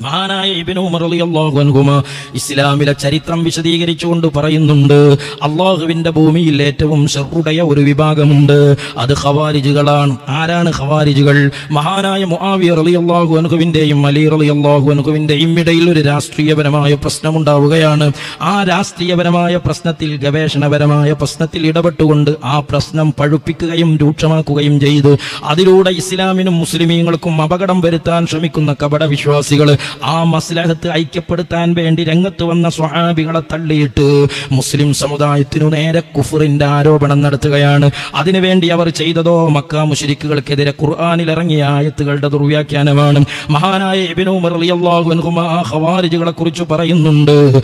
മഹാനായ ഇസ്ലാമിലെ ചരിത്രം വിശദീകരിച്ചുകൊണ്ട് പറയുന്നുണ്ട് അള്ളാഹുവിന്റെ ഭൂമിയിൽ ഏറ്റവും ഷെറുടയ ഒരു വിഭാഗമുണ്ട്. അത് ഖവാരിജുകളാണ്. ആരാണ് ഖവാരിജുകൾ? മഹാനായ മുആവിയ റളിയല്ലാഹു അൻഹുവിന്റെയും അലി റളിയല്ലാഹു അൻഹുവിന്റെയും ഇടയിൽ ഒരു രാഷ്ട്രീയപരമായ പ്രശ്നമുണ്ടാവുകയാണ്. ആ രാഷ്ട്രീയപരമായ പ്രശ്നത്തിൽ ഗവേഷണപരമായ പ്രശ്നത്തിൽ ഇടപെട്ടുകൊണ്ട് ആ പ്രശ്നം പഴുപ്പിക്കുകയും രൂക്ഷമാക്കുകയും ചെയ്തു. അതിലൂടെ ഇസ്ലാമിനും മുസ്ലിമീങ്ങൾക്കും അപകടം വരുത്താൻ ശ്രമിക്കുന്ന കപട വിശ്വാസികൾ ആ മസ്ലഹത്ത് ഐക്യപ്പെടുത്താൻ വേണ്ടി രംഗത്ത് വന്ന സ്വഹാബികളെ തള്ളിയിട്ട് മുസ്ലിം സമുദായത്തിനു നേരെ കുഫറിന്റെ ആരോപണം നടത്തുകയാണ്. അതിനുവേണ്ടി അവർ ചെയ്തതോ മക്ക മുഷരിക്കുകൾക്കെതിരെ ഖുർആാനിൽ ഇറങ്ങിയ ആയത്തുകളുടെ ദുർവ്യാഖ്യാനമാണ്. മഹാനായ ഖവാരിജുകളെ കുറിച്ച് പറയുന്നുണ്ട്.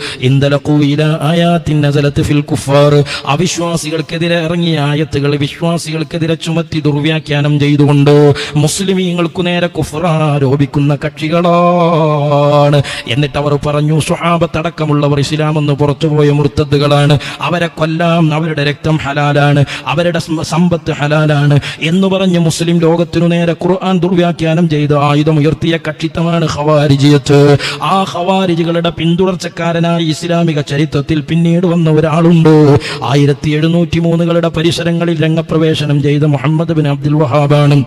ഫിൽ കുഫാർ അവിശ്വാസികൾക്കെതിരെ ഇറങ്ങിയ ആയത്തുകൾ വിശ്വാസികൾക്കെതിരെ ചുമത്തി ദുർവ്യാഖ്യാനം ചെയ്തുകൊണ്ട് മുസ്ലിമീങ്ങൾക്കു നേരെ കുഫർ ആരോപിക്കുന്ന കക്ഷികളാണ് എന്നിട്ട് അവർ പറഞ്ഞു സ്വഹാബത്തടക്കമുള്ളവർ ഇസ്ലാമെന്ന് പുറത്തുപോയ മുർത്തദ്ദുകളാണ് അവരെ കൊല്ലാം അവരുടെ രക്തം ഹലാലാണ് അവരുടെ സമ്പത്ത് ഹലാലാണ്. എന്ന് പറഞ്ഞ് മുസ്ലിം ലോകത്തിനു നേരെ ഖുർആൻ ദുർവ്യാഖ്യാനം ചെയ്ത് ആയുധം ഉയർത്തിയ കക്ഷിത്തമാണ് ഖവാരിജിയത്ത്. ആ ഖവാരിജികളുടെ പിന്തുടർച്ചക്കാരനായ ഇസ്ലാമിക ചരിത്രത്തിൽ പിന്നീട് വന്ന ഒരാളുണ്ട്. ആയിരത്തി എഴുന്നൂറ്റി മൂന്നുകളുടെ പരിസരങ്ങളിൽ രംഗപ്രവേശനം ചെയ്ത മുഹമ്മദ് ബിൻ അബ്ദുൽ വഹാബാണ്.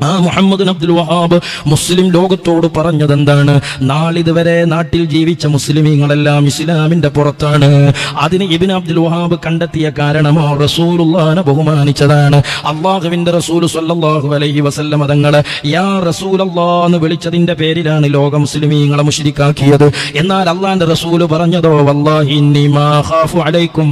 ആ മുഹമ്മദ് അബ്ദുൽ വഹാബ് മുസ്ലിം ലോകത്തോട് പറഞ്ഞത് എന്താണ് നാളിതുവരെ നാട്ടിൽ ജീവിച്ച മുസ്ലിമീങ്ങളെല്ലാം ഇസ്ലാമിന്റെ പുറത്താണ്. അതിന് ഇബിൻ അബ്ദുൽ വഹാബ് കണ്ടെത്തിയ കാരണമോ റസൂലുള്ളാനെ ബഹുമാനിച്ചതാണ്. അള്ളാഹുവിന്റെ റസൂൽ സല്ലല്ലാഹു അലൈഹി വസല്ലം തങ്ങളെ യാ റസൂലല്ലാ എന്ന് വിളിച്ചതിന്റെ പേരിലാണ് ലോക മുസ്ലിമീങ്ങളെ മുഷിരിക്കാക്കിയത്. എന്നാൽ അള്ളാന്റെ റസൂൽ പറഞ്ഞതോ അലൈക്കും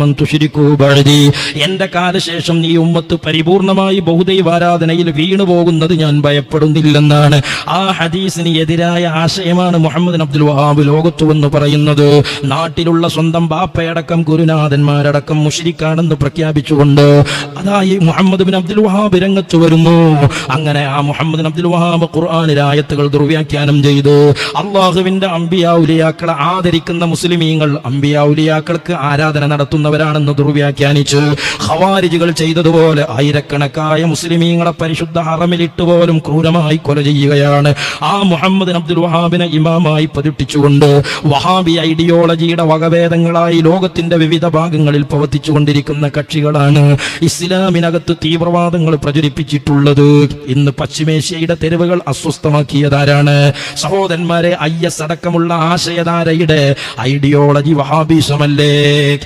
എന്റെ കാലശേഷം നീ ഉമ്മത്ത് പരിപൂർണമായി ബഹുദൈവാരാധനയിൽ വീണു പോകുന്നത് ഞാൻ ഭയപ്പെടുന്നില്ലെന്നാണ് ആ ഹദീസിന് എതിരായ ആശയമാണ് മുഹമ്മദ് അബ്ദുൽ വഹാബ് ലോകത്തു എന്ന് പറയുന്നത്. നാട്ടിലുള്ള സ്വന്തം ബാപ്പയടക്കം ഗുരുനാഥന്മാരടക്കം മുഷിരിക്കാണെന്ന് പ്രഖ്യാപിച്ചുകൊണ്ട് അതായി മുഹമ്മദ് ബിൻ അബ്ദുൽ വഹാബ് രംഗത്ത് വരുന്നു. അങ്ങനെ ആ മുഹമ്മദ് അബ്ദുൽ വഹാബ് ഖുർആാനിലായത്തുകൾ ദുർവ്യാഖ്യാനം ചെയ്തു. അള്ളാഹുവിന്റെ അമ്പിയാവുലിയാക്കളെ ആദരിക്കുന്ന മുസ്ലിമീങ്ങൾ അമ്പിയാവുലിയാക്കൾക്ക് ആരാധന നടത്തുന്നവരാണെന്ന് ദുർവ്യാഖ്യാനിച്ച്. ഖവാരിജുകൾ ചെയ്തതുപോലെ ആയിരക്കണക്കായ മുസ്ലിമീങ്ങളെ പരിശുദ്ധ ഹറമിലിട്ട് പോലും ക്രൂരമായി കൊല ചെയ്യുകയാണ്. ആ മുഹമ്മദ് അബ്ദുൽ വഹാബിനെ ഇമാമായി പതിട്ടിച്ചുകൊണ്ട് വഹാബി ഐഡിയോളജിയുടെ വകഭേദങ്ങളായി ലോകത്തിന്റെ വിവിധ ഭാഗങ്ങളിൽ പ്രവർത്തിച്ചുകൊണ്ടിരിക്കുന്ന കക്ഷികളാണ് ഇസ്ലാമിനകത്ത് തീവ്രവാദങ്ങൾ പ്രചരിപ്പിച്ചിട്ടുള്ളത്. ഇന്ന് പശ്ചിമേഷ്യയുടെ തെരുവുകൾ അസ്വസ്ഥമാക്കിയതാരാണ്? സഹോദരന്മാരെ ഐ എസ് അടക്കമുള്ള ആശയധാരയുടെ ഐഡിയോളജി വഹാബിസമല്ലേ?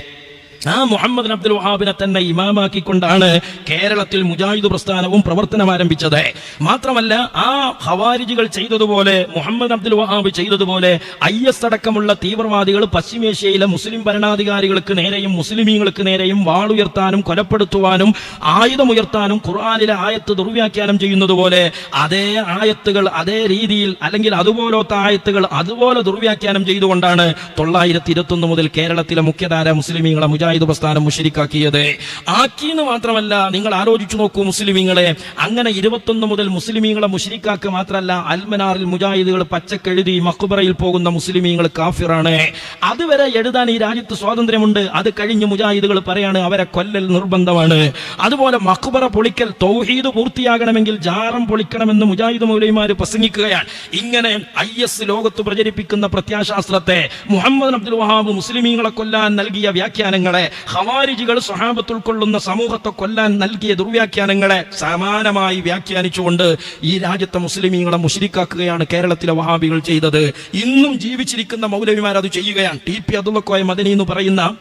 ആ മുഹമ്മദ് അബ്ദുൽ വഹാബിനെ തന്നെ ഇമാമാക്കിക്കൊണ്ടാണ് കേരളത്തിൽ മുജാഹിദ് പ്രസ്ഥാനവും പ്രവർത്തനം ആരംഭിച്ചത്. മാത്രമല്ല ആ ഹവാരിജികൾ ചെയ്തതുപോലെ മുഹമ്മദ് അബ്ദുൽ വഹാബ് ചെയ്തതുപോലെ ഐ എസ് അടക്കമുള്ള തീവ്രവാദികൾ പശ്ചിമേഷ്യയിലെ മുസ്ലിം ഭരണാധികാരികൾക്ക് നേരെയും മുസ്ലിമീങ്ങൾക്ക് നേരെയും വാളുയർത്താനും കൊലപ്പെടുത്തുവാനും ആയുധമുയർത്താനും ഖുർആാനിലെ ആയത്ത് ദുർവ്യാഖ്യാനം ചെയ്യുന്നത് പോലെ അതേ ആയത്തുകൾ അതേ രീതിയിൽ അല്ലെങ്കിൽ അതുപോലത്തെ ആയത്തുകൾ അതുപോലെ ദുർവ്യാഖ്യാനം ചെയ്തുകൊണ്ടാണ് തൊള്ളായിരത്തി ഇരുപത്തൊന്ന് മുതൽ കേരളത്തിലെ മുഖ്യധാര മുസ്ലിമീങ്ങളെ മുജാഹിദ് പ്രസ്ഥാനം മുഷരിക്കാക്കിയത്. ആക്കി എന്ന് മാത്രമല്ല നിങ്ങൾ ആലോചിച്ചു നോക്കൂ മുസ്ലിമീങ്ങളെ. അങ്ങനെ ഇരുപത്തൊന്ന് മുതൽ മുസ്ലിമീങ്ങളെ മുഷരിക്കാക്ക് മാത്രമല്ല അൽമനാറിൽ മുജാഹിദുകൾ പച്ചക്കെഴുതി മക്കുബറയിൽ പോകുന്ന മുസ്ലിമീങ്ങൾ കാഫിറാണ്. അതുവരെ എഴുതാൻ ഈ രാജ്യത്ത് സ്വാതന്ത്ര്യമുണ്ട്. അത് കഴിഞ്ഞ് മുജാഹിദുകൾ പറയാണ് അവരെ കൊല്ലൽ നിർബന്ധമാണ്. അതുപോലെ മക്കുബറ പൊളിക്കൽ തൗഹീദ് പൂർത്തിയാകണമെങ്കിൽ ജാറം പൊളിക്കണമെന്ന് മുജാഹിദ് മൗലൈമാര് പ്രസംഗിക്കുകയാണ്. ഇങ്ങനെ ഐ എസ് ലോകത്ത് പ്രചരിപ്പിക്കുന്ന പ്രത്യാശാസ്ത്രത്തെ മുഹമ്മദ് അബ്ദുൽ വഹാബ് മുസ്ലിമീങ്ങളെ കൊല്ലാൻ നൽകിയ വ്യാഖ്യാനങ്ങളെ ഹവാരിജികൾ സ്വഹാബത്ത് ഉൾക്കൊള്ളുന്ന സമൂഹത്തെ കൊല്ലാൻ നൽകിയ ദുർവ്യാഖ്യാനങ്ങളെ സമാനമായി വ്യാഖ്യാനിച്ചുകൊണ്ട് ഈ രാജ്യത്തെ മുസ്ലിമീങ്ങളെ മുഷരിക്കാക്കുകയാണ് കേരളത്തിലെ വഹാബികൾ ചെയ്തത്. ഇന്നും ജീവിച്ചിരിക്കുന്ന മൗലവിമാർ അത് ചെയ്യുകയാണ്. ടി പി അബ്ദുള്ളക്കോയ മദനി എന്ന് പറയുന്ന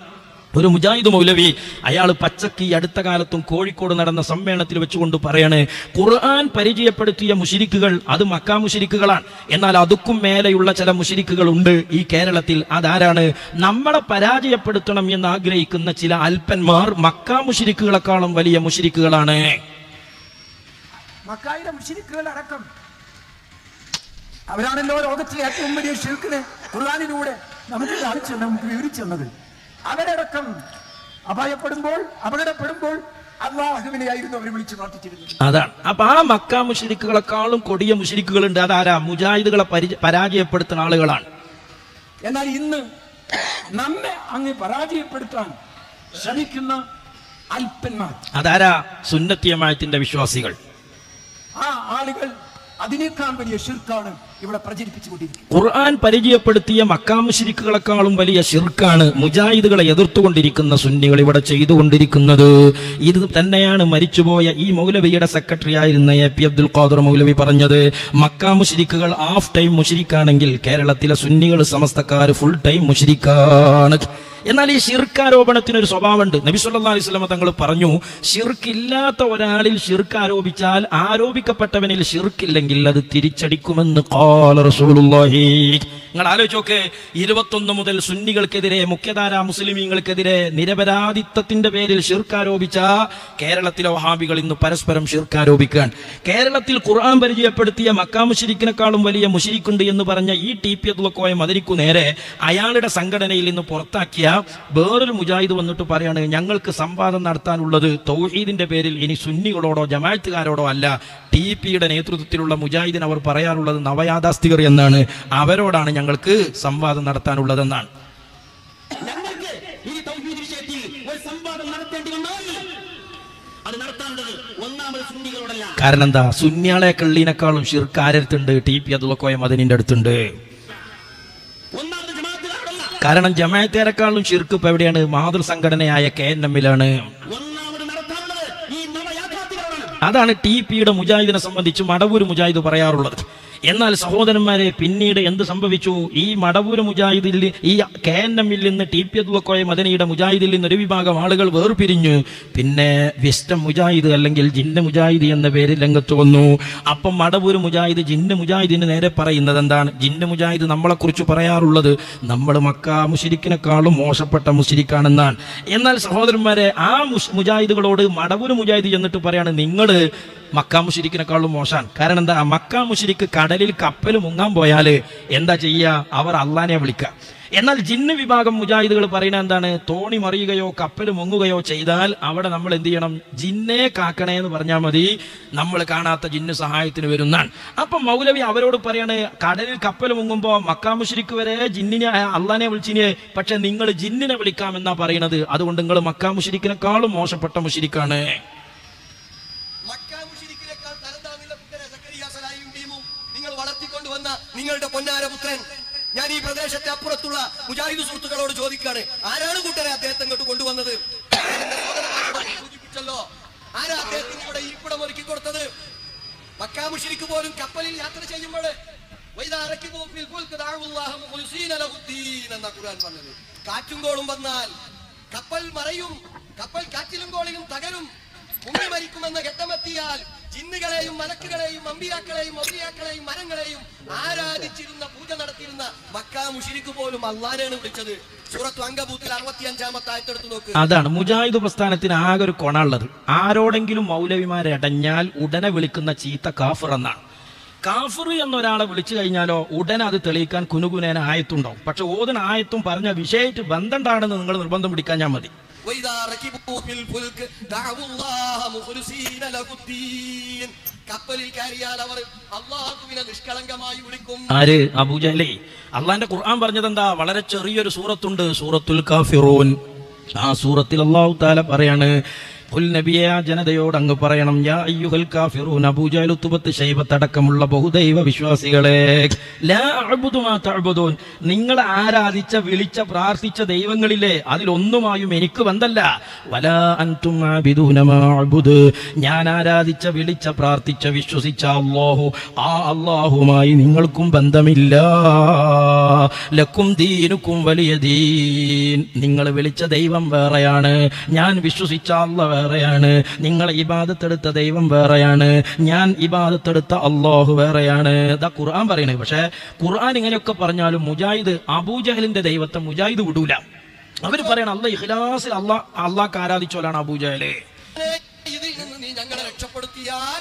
ഒരു മുജാഹിദ് മൗലവി അയാൾ പച്ചക്ക് ഈ അടുത്ത കാലത്തും കോഴിക്കോട് നടന്ന സമ്മേളനത്തിൽ വെച്ചുകൊണ്ട് പറയാണ് ഖുർആൻ പരിചയപ്പെടുത്തിയ മുഷിരിക്കുകൾ അത് മക്കാ മുഷിരിക്കുകളാണ് എന്നാൽ അതുക്കും മേലെയുള്ള ചില മുഷിരിക്കുകൾ ഉണ്ട് ഈ കേരളത്തിൽ. അതാരാണ്? നമ്മളെ പരാജയപ്പെടുത്തണം എന്ന് ആഗ്രഹിക്കുന്ന ചില അല്പന്മാർ മക്കാ മുഷിരിക്കുകളെക്കാളും വലിയ മുഷിരിക്കുകളാണ് അവരാണല്ലോ ലോകത്തിലെ ഏറ്റവും വലിയ ഷിൽക്കിനെ ഖുർആാനിലൂടെ നമുക്ക് കാണിച്ചു നമുക്ക് വിവരിച്ചു തന്നത്. അവരടക്കം അപായപ്പെടുമ്പോൾ അപകടപ്പെടുമ്പോൾ അള്ളാഹുവിനെയായിരുന്നു അവർ വിളിച്ചു പ്രാർത്ഥിച്ചിരുന്നത്. അതാണ് അപ്പൊ ആ മക്ക മുഷിരിക്കുകളെക്കാളും കൊടിയ മുഷിരിക്കുകളുണ്ട്. അതാരാ? മുജാഹിദുകളെ പരാജയപ്പെടുത്തുന്ന ആളുകളാണ്. എന്നാൽ ഇന്ന് നമ്മെ അങ്ങ് പരാജയപ്പെടുത്താൻ ശ്രമിക്കുന്ന അല്പന്മാർ. അതാരാ? സുന്നത്തിയമായത്തിന്റെ വിശ്വാസികൾ. ആ ആളുകൾ അതിനേക്കാൾ വലിയ ഷിർക്കാണ് ഇവിടെ പ്രചരിപ്പിച്ചുകൊണ്ടിരിക്കുന്നത് ഖുർആൻ പരിചയപ്പെടുത്തിയ മക്കാമുഷിരിക്കുകളെക്കാളും വലിയ ഷിർക്കാണ് മുജാഹിദുകളെ എതിർത്തുകൊണ്ടിരിക്കുന്ന സുന്നികൾ ഇവിടെ ചെയ്തുകൊണ്ടിരിക്കുന്നത്. ഇത് തന്നെയാണ് മരിച്ചുപോയ ഈ മൗലവിയുടെ സെക്രട്ടറി ആയിരുന്ന എ പി അബ്ദുൽ ഖാദർ മൗലവി പറഞ്ഞത് മക്കാമുഷിരിക്കുകൾ ഹാഫ് ടൈം മുഷിരിക്കാണെങ്കിൽ കേരളത്തിലെ സുന്നികൾ സമസ്തക്കാർ ഫുൾ ടൈം മുഷിരിക്കാണ്. എന്നാൽ ഈ ശിർക്കാരോപണത്തിന് ഒരു സ്വഭാവമുണ്ട്. നബി സല്ലാ അലൈഹി സ്വലമ തങ്ങൾ പറഞ്ഞു ഷിർക്കില്ലാത്ത ഒരാളിൽ ഷിർക്ക് ആരോപിച്ചാൽ ആരോപിക്കപ്പെട്ടവനിൽ ശിർക്കില്ലെങ്കിൽ അത് തിരിച്ചടിക്കുമെന്ന് നിങ്ങൾ ആലോചിച്ചോക്കെ ഇരുപത്തൊന്ന് മുതൽ സുന്നികൾക്കെതിരെ മുഖ്യധാരാ മുസ്ലിമീങ്ങൾക്കെതിരെ നിരപരാധിത്വത്തിന്റെ പേരിൽ ഷിർക്ക് ആരോപിച്ച കേരളത്തിലെ വഹാബികൾ ഇന്ന് പരസ്പരം ഷിർക്ക് കേരളത്തിൽ ഖുർആൻ പരിചയപ്പെടുത്തിയ മക്കാ മുഷിരിക്കിനെക്കാളും വലിയ മുഷിരിക്കുണ്ട് എന്ന് പറഞ്ഞ ഈ ടി പി അബ്ദുള്ളക്കോയ മതിരിക്കു നേരെ അയാളുടെ സംഘടനയിൽ നിന്ന് പുറത്താക്കിയ വേറൊരു മുജാഹിദ് വന്നിട്ട് പറയാണ് ഞങ്ങൾക്ക് സംവാദം നടത്താനുള്ളത് തൗഹീദിന്റെ പേരിൽ ഇനി സുന്നികളോടോ ജമാഅത്തുകാരോടോ അല്ല. ടി പിയുടെ നേതൃത്വത്തിലുള്ള മുജാഹിദിൻ അവർ പറയാറുള്ളത് നവയാഥാസ്ഥികർ എന്നാണ്. അവരോടാണ് ഞങ്ങൾക്ക് സംവാദം നടത്താനുള്ളതെന്നാണ്. അത് നടത്താനുള്ളത് ഒന്നാമത് സുന്നികളോടല്ല. കാരണം എന്താ? സുന്യാളെ കള്ളീനേക്കാളും ഷിർക്ക് ആരടുത്തുണ്ട് ടി പി അബ്ദുള്ളക്കോയ മദനിന്റെ അടുത്തുണ്ട്. കാരണം ജമായത്തേരെക്കാളും ഷിർക്ക് ഇപ്പൊ എവിടെയാണ്? മാതൃ സംഘടനയായ കെ എൻ എമ്മിലാണ്. അതാണ് ടി പിയുടെ മുജാഹിദിനെ സംബന്ധിച്ച് മടവൂർ മുജാഹിദ് പറയാറുള്ളത്. എന്നാൽ സഹോദരന്മാരെ പിന്നീട് എന്ത് സംഭവിച്ചു? ഈ മടവൂര് മുജാഹിദിൽ ഈ കെ എൻ എമ്മിൽ നിന്ന് ടി പി അബ്ദുള്ളക്കോയ മദനിയുടെ മുജാഹിദിൽ നിന്ന് ഒരു വിഭാഗം ആളുകൾ വേർപിരിഞ്ഞു പിന്നെ വിസ്റ്റം മുജാഹിദ് അല്ലെങ്കിൽ ജിന്ന മുജാഹിദ് എന്ന പേരിൽ രംഗത്ത് വന്നു. അപ്പം മടവൂര് മുജാഹിദ് ജിന്ന മുജാഹിദിന് നേരെ പറയുന്നത് എന്താണ്? ജിന്ന മുജാഹിദ് നമ്മളെ കുറിച്ച് പറയാറുള്ളത് നമ്മൾ മക്ക മുഷിരിക്കിനെക്കാളും മോശപ്പെട്ട മുഷിരിക്കാണെന്നാണ് എന്നാൽ സഹോദരന്മാരെ ആ മുജാഹിദുകളോട് മടവൂര് മുജാഹിദ് എന്നിട്ട് പറയാണ് നിങ്ങൾ മക്ക മുഷിരിക്കിനെക്കാളും മോശമാണ് കാരണം എന്താ? മക്ക മുഷിരിക്ക് കടലിൽ കപ്പൽ മുങ്ങാൻ പോയാൽ എന്താ ചെയ്യുക അവർ അള്ളാനെ വിളിക്കുക എന്നാൽ ജിന്ന് വിഭാഗം മുജാഹിദുകൾ പറയുന്നത് എന്താണ്? തോണി മറിയുകയോ കപ്പൽ മുങ്ങുകയോ ചെയ്താൽ അവിടെ നമ്മൾ എന്ത് ചെയ്യണം? ജിന്നെ കാക്കണേ എന്ന് പറഞ്ഞാൽ മതി. നമ്മൾ കാണാത്ത ജിന്ന് സഹായത്തിന് വരുന്നാണ് അപ്പം മൗലവി അവരോട് പറയാണ് കടലിൽ കപ്പൽ മുങ്ങുമ്പോൾ മക്കാമുഷിരിക്ക് വരെ ജിന്നിനെ അള്ളാനെ വിളിച്ചിനെ. പക്ഷെ നിങ്ങൾ ജിന്നിനെ വിളിക്കാം വിളിക്കാമെന്നാ പറയുന്നത് അതുകൊണ്ട് നിങ്ങൾ മക്കാമുഷിരിക്കിനെക്കാളും മോശപ്പെട്ട മുഷിരിക്കാണ്. പൊന്നാര പുത്രൻ. ഞാൻ ഈ പ്രദേശത്തെ അപ്പുറത്തുള്ള മുജാഹിദ് സുഹൃത്തുക്കളോട് ചോദിക്കാണ് ആരാണ് കൂട്ടരെ അദ്ദേഹത്തെ ഇങ്ങോട്ട് കൊണ്ടുവന്നത്? സൂചിപ്പിച്ചല്ലോ? ആരാ അദ്ദേഹത്തിന് ഇവിടെ ഇരിപ്പിടം ഒരുക്കി കൊടുത്തത്? മക്കാമുഷിരിക്ക് പോലും കപ്പലിൽ യാത്ര ചെയ്യുമ്പോൾ പറഞ്ഞത്. കാറ്റും കോളും വന്നാൽ കപ്പൽ മറയും കപ്പൽ കാറ്റിലും കോളിലും തകരും മുങ്ങി മരിക്കുമെന്ന ഘട്ടമെത്തിയാൽ ജിന്നുകളെയും മലക്കുകളെയും അമ്പിയാക്കളെയും ഔലിയാക്കളെയും മരങ്ങളെയും ആരാധിച്ചിരുന്ന പൂജ നടത്തിയിരുന്ന മക്കാ മുഷിരിക്ക് പോലും അള്ളാനെയാണ് വിളിച്ചത്. സൂറത്ത് അങ്കബൂത്തിൽ അറുപത്തി അഞ്ചാമത്തെ ആയത്തെടുത്ത് നോക്ക്. അതാണ് മുജാഹിദ് പ്രസ്ഥാനത്തിന് ആകെ ഒരു കൊണുള്ളത്. ആരോടെങ്കിലും മൗലവിമാരെ അടഞ്ഞാൽ ഉടനെ വിളിക്കുന്ന ചീത്ത കാഫർ എന്നാണ്. കാഫർ എന്നൊരാളെ വിളിച്ചു കഴിഞ്ഞാലോ ഉടനെ അത് തെളിയിക്കാൻ കുനുകുനേന ആയത്തുണ്ടാവും. പക്ഷെ ഓതിന് ആയത്തും പറഞ്ഞ വിഷയമായിട്ട് ബന്ധണ്ടാണെന്ന് നിങ്ങൾ നിർബന്ധം പിടിക്കാൻ ഞാൻ മതി. وإذا ركبوا في الفلك دعوا الله مخلصين له الدين കപ്പലിൽ കയറിയാൽ അവർ അള്ളാഹുവിനെ നിഷ്കളങ്കമായി വിളിക്കും ആര് അബൂജലേ അള്ളാന്റെ ഖുർആൻ പറഞ്ഞത് എന്താ വളരെ ചെറിയൊരു സൂറത്തുണ്ട് സൂറത്തുൽ കാഫിറൂൻ ആ സൂറത്തിൽ അള്ളാഹു താല പറയാണ് പുൽ ജനതയോട് അങ്ങ് പറയണം. യാ അയ്യുഹൽ ബഹുദൈവ വിശ്വാസികളെ ലാ നിങ്ങൾ ആരാധിച്ച വിളിച്ച പ്രാർത്ഥിച്ച ദൈവങ്ങളിലെ അതിലൊന്നുമായും എനിക്ക് ബന്ധല്ല. വലാ അൻതും മാ ഞാൻ ആരാധിച്ച വിളിച്ച പ്രാർത്ഥിച്ച വിശ്വസിച്ച അല്ലാഹു ആ അല്ലാഹുമായി നിങ്ങൾക്കും ബന്ധമില്ല. ലക്കും ദീനുക്കും വലിയ ദീൻ. നിങ്ങൾ വിളിച്ച ദൈവം വേറെയാണ്. ഞാൻ വിശ്വസിച്ച അല്ല വേറെയാണ്. നിങ്ങൾ ഇബാദത്തെടുത്ത ദൈവം വേറെയാണ്. ഞാൻ ഇബാദത്തെടുത്ത അള്ളാഹു വേറെയാണ്. ഇതാ ഖുർആൻ പറയണേ പക്ഷെ ഖുർആൻ ഇങ്ങനെയൊക്കെ പറഞ്ഞാലും മുജാഹിദ് അബൂജഹലിന്റെ ദൈവത്തെ മുജാഹിദ് വിടൂല. അവർ പറയണം അല്ല ഇഖ്ലാസിൽ അള്ളാ അള്ളാഹ് ആരാധിച്ചോലാണ് അബൂജഹലെ നീ ഞങ്ങളെ രക്ഷപ്പെടുത്തിയാൽ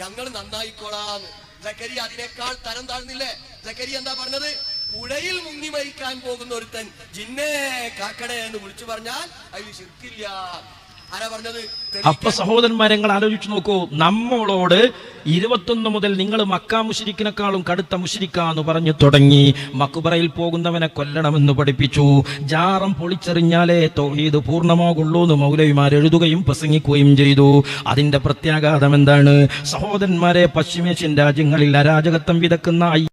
ഞങ്ങൾ നന്നായിക്കോളാം. ജക്കരിയ അതിനേക്കാൾ തരം താഴ്ന്നില്ലേ? ജക്കരിയ എന്താ പറഞ്ഞത്? പുഴയിൽ മുങ്ങി മരിക്കാൻ പോകുന്ന ഒരുത്തൻ ജിന്നേ കാക്കടേ എന്ന് വിളിച്ചു പറഞ്ഞാൽ അതിൽ ശിർക്കില്ല. അപ്പൊ സഹോദരന്മാരെ ആലോചിച്ചു നോക്കൂ. നമ്മളോട് ഇരുപത്തൊന്ന് മുതൽ നിങ്ങൾ മക്ക മുഷിരിക്കിനെക്കാളും കടുത്ത മുഷിരിക്കാന്ന് പറഞ്ഞു തുടങ്ങി. മക്കുബറയിൽ പോകുന്നവനെ കൊല്ലണമെന്ന് പഠിപ്പിച്ചു. ജാറം പൊളിച്ചെറിഞ്ഞാലേ തൊഴീത് പൂർണമാകുള്ളൂ എന്ന് മൗലവിമാർ എഴുതുകയും പ്രസംഗിക്കുകയും ചെയ്തു. അതിന്റെ പ്രത്യാഘാതം എന്താണ്? സഹോദരന്മാരെ പശ്ചിമേഷ്യൻ രാജ്യങ്ങളിൽ അരാജകത്വം വിതക്കുന്ന